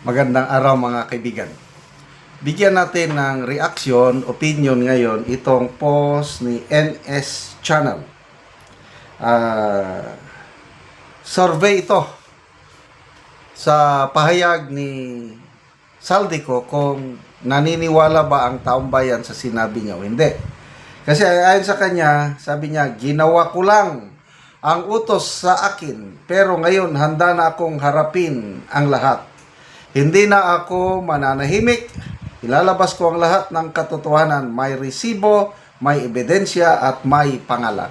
Magandang araw mga kaibigan. Bigyan natin ng reaction, opinion ngayon itong post ni NS Channel. Ah, survey ito sa pahayag ni Saldico kung naniniwala ba ang taong bayan sa sinabi niya o hindi. Kasi ayon sa kanya, sabi niya, ginawa ko lang ang utos sa akin, pero ngayon handa na akong harapin ang lahat. Hindi na ako mananahimik. Ilalabas ko ang lahat ng katotohanan. May resibo, may ebidensya, at may pangalan.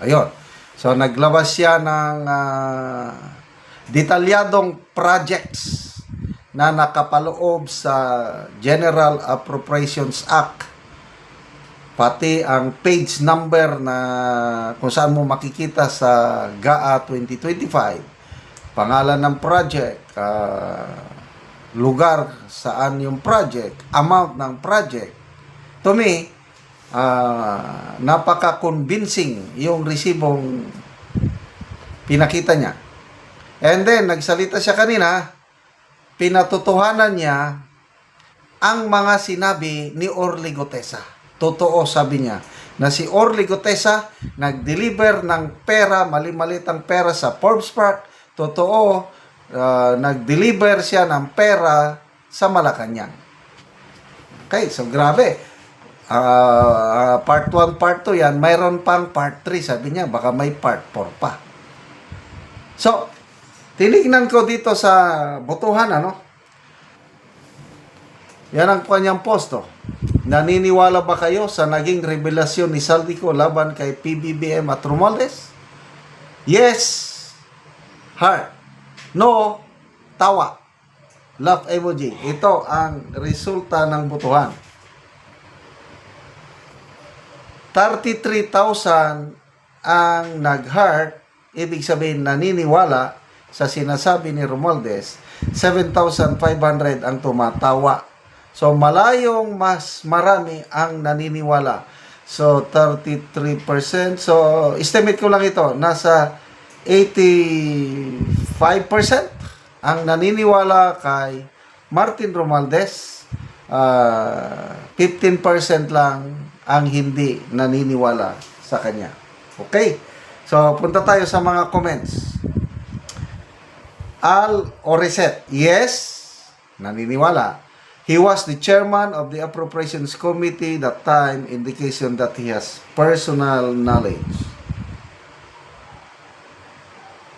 Ayun. So, naglabas siya ng ah, detalyadong projects na nakapaloob sa General Appropriations Act pati ang page number na kung saan mo makikita sa GAA 2025 pangalan ng project ah, lugar saan yung project amount ng project to me ah, napaka-convincing yung resibong pinakita niya and then nagsalita siya kanina pinatotohanan niya ang mga sinabi ni Orly Gotesa. Totoo sabi niya na si Orly Gotesa nag-deliver ng pera, mali-malitang pera sa Forbes Park. Totoo, ah, nag-deliver siya ng pera sa Malacanang. Okay, so grabe. Ah, part 1, part 2 yan. Mayroon pang part 3. Sabi niya, baka may part 4 pa. So, tinignan ko dito sa botohan, ano? Yan ang kanyang posto. Naniniwala ba kayo sa naging revelasyon ni Saldico laban kay PBBM at Romualdez? Yes, heart. No, tawa. Love emoji. Ito ang resulta ng botohan. 33,000 ang nag-heart, ibig sabihin naniniwala sa sinasabi ni Romualdez, 7,500 ang tumatawa. So malayong mas marami ang naniniwala. So 33%. So estimate ko lang ito, nasa 85% ang naniniwala kay Martin Romualdez. Ah, 15% lang ang hindi naniniwala sa kanya. Okay? So, punta tayo sa mga comments. Al Oreset, yes, naniniwala. He was the chairman of the Appropriations Committee that time, indication that he has personal knowledge.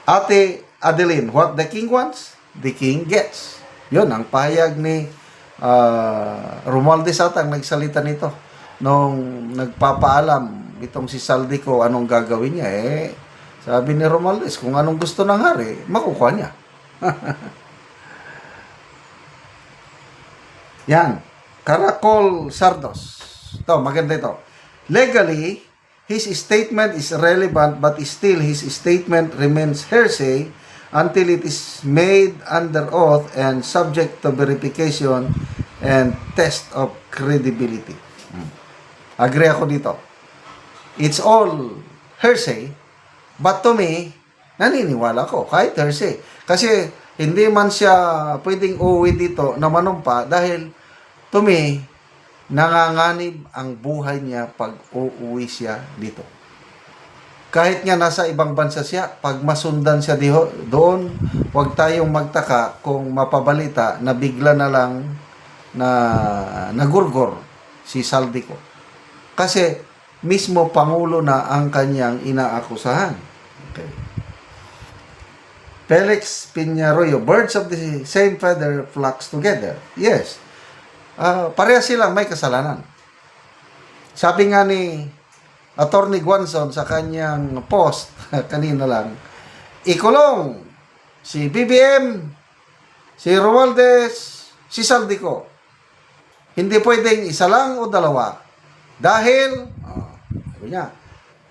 Ate Adeline, what the king wants, the king gets. Yun, ang pahayag ni uh, Romualdez ata nagsalita nito. Nung nagpapaalam itong si Saldico anong gagawin niya eh sabi ni Romualdez kung anong gusto ng hari makukuha niya. Yan. Caracol Sardos. Ito maganda ito. Legally his statement is relevant but still his statement remains hearsay until it is made under oath and subject to verification and test of credibility Agree ako dito. It's all hearsay, but to me, naniniwala ko, kahit hearsay. Kasi, hindi man siya pwedeng uuwi dito na manumpa dahil, to me, nanganganib ang buhay niya pag uuwi siya dito. Kahit nga nasa ibang bansa siya, pag masundan siya diho, doon, huwag tayong magtaka kung mapabalita na bigla na lang na nagurgor si Saldico. Kasi mismo Pangulo na ang kanyang inaakusahan. Okay. Felix Piñaroyo, birds of the same feather flocks together. Yes. Ah, pareha silang may kasalanan. Sabi nga ni Attorney Guanzon sa kanyang post kanina lang, ikulong si BBM, si Romualdez, si Saldico. Hindi pwedeng isa lang o dalawa. Dahil, oh, sabi niya,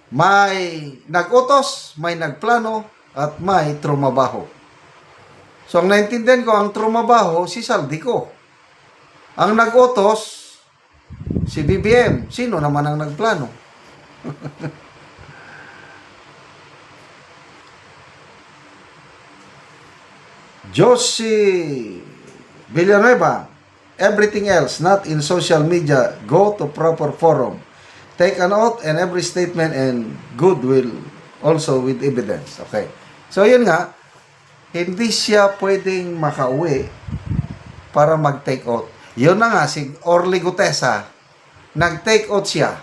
may nag-utos, may nagplano, at may trumabaho. So, ang naintindihan ko, ang trumabaho, si Saldico. Ang nag-utos, si BBM. Sino naman ang nagplano? Josie Villanueva, everything else not in social media, go to proper forum. Take an oath and every statement and good will also with evidence. Okay. So, yun nga, hindi siya pwedeng makauwi para mag-take oath. Yun na nga, si Orly Gutesa, nag-take oath siya.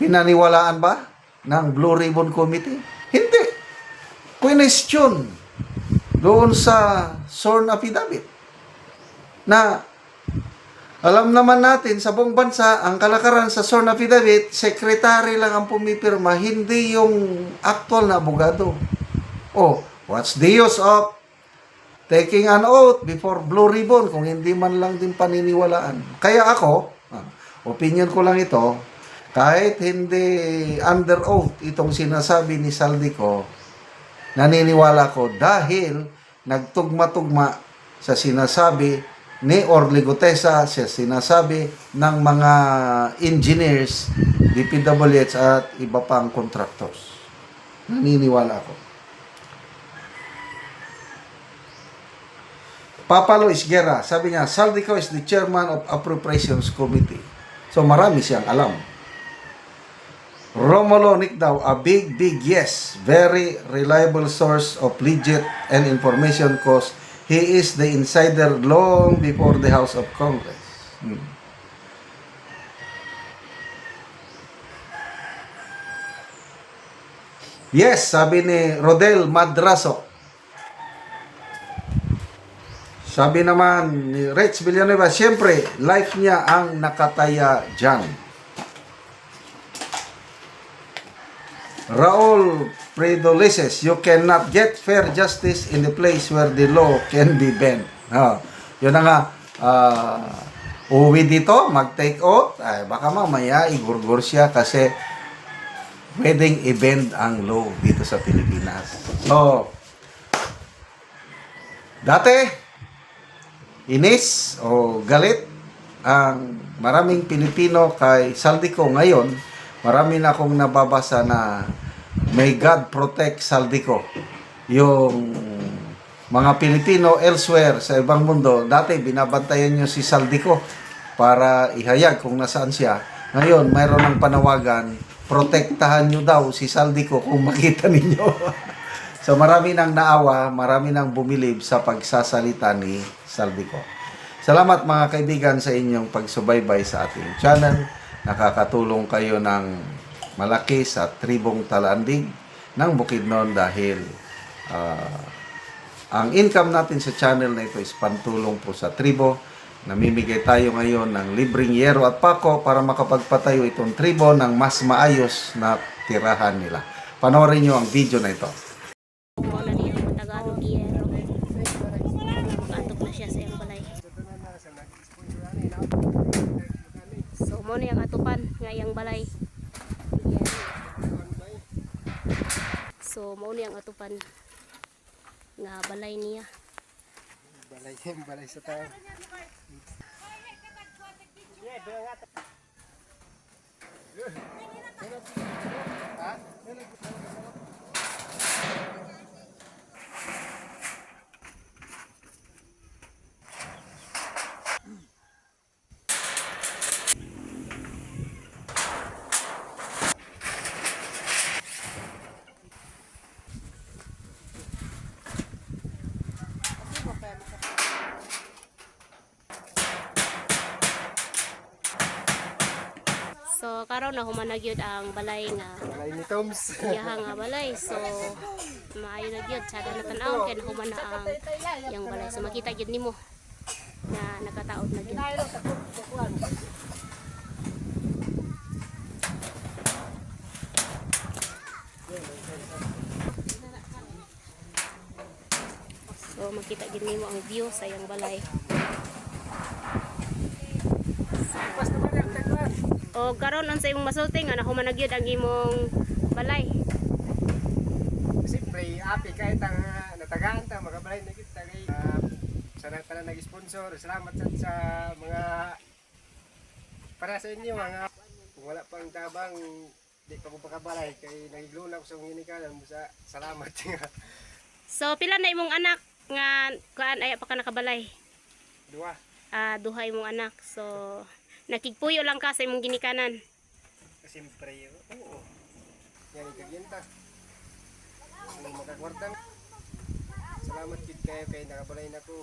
Pinaniwalaan ba ng Blue Ribbon Committee? Hindi. Question doon sa sworn affidavit na alam naman natin sa buong bansa ang kalakaran sa sworn affidavit secretary lang ang pumipirma hindi yung actual na abogado oh what's the use of taking an oath before blue ribbon kung hindi man lang din paniniwalaan kaya ako ah, opinion ko lang ito kahit hindi under oath itong sinasabi ni Saldico naniniwala ko dahil nagtugma-tugma sa sinasabi ni Orly Gutesa, sa sinasabi ng mga engineers, DPWH at iba pang contractors. Naniniwala ako. Papalo Isguera, sabi niya, Saldico is the chairman of Appropriations Committee. So marami siyang alam. Romulo Nicdaw, a big, big yes. Very reliable source of legit and information cause he is the insider long before the House of Congress. Hmm. Yes, sabi ni Rodel Madraso. Sabi naman ni Rex Villanueva, siyempre, life niya ang nakataya dyan. Raul Predolices, you cannot get fair justice in the place where the law can be bent. Ah, yun na nga, ah, uwi dito, mag-take oath, ay baka mamaya igurgur siya kasi pwedeng i-bend ang law dito sa Pilipinas. So, dati, inis o galit ang maraming Pilipino kay Saldico ngayon, marami na akong nababasa na may God protect Saldico. Yung mga Pilipino elsewhere sa ibang mundo, dati binabantayan nyo si Saldico para ihayag kung nasaan siya. Ngayon, mayroon ng panawagan, protektahan nyo daw si Saldico kung makita ninyo. so marami nang naawa, marami nang bumilib sa pagsasalita ni Saldico. Salamat mga kaibigan sa inyong pagsubaybay sa ating channel. Nakakatulong kayo ng malaki sa tribong Talandig ng Bukidnon dahil ah, ang income natin sa channel na ito is pantulong po sa tribo. Namimigay tayo ngayon ng libreng yero at pako para makapagpatayo itong tribo ng mas maayos na tirahan nila. Panoorin nyo ang video na ito. Wala niya ang Tagalog Iyero. Katok na siya sa iyang balay. So, mo na yung atupan nga iyang balay. So, mo na yung atupan nga balay niya. balay balay sa tao. So, karon na humanag yun ang balay nga Balay ni Toms. iyaha nga balay. So, maayo na gyud sada na tan-aw kay nahuman na ang yang balay. So, makita gyud nimo na nakataod na gyud. So, makita gyud nimo ang view sa iyang balay. O karon unsa imong masulti nga nahuman na gyud ang imong balay. Siyempre, api kahit ang uh, natagaan ta, mga balay na kita kay uh, sa nagtala nag-sponsor. Salamat sa, sa mga para sa inyo mga kung wala pang tabang di pa ko pakabalay kay nagiglula ko sa nginikalan mo sa salamat. So pila na imong anak? nga kuan ay pa ka nakabalay. Dua. Ah, duhay mong anak. So nakigpuyo lang ka sa imong ginikanan. Siyempre, oo. Yan ikaginta. Kung makakwarta. Salamat kid kayo kay nakabalay na ko.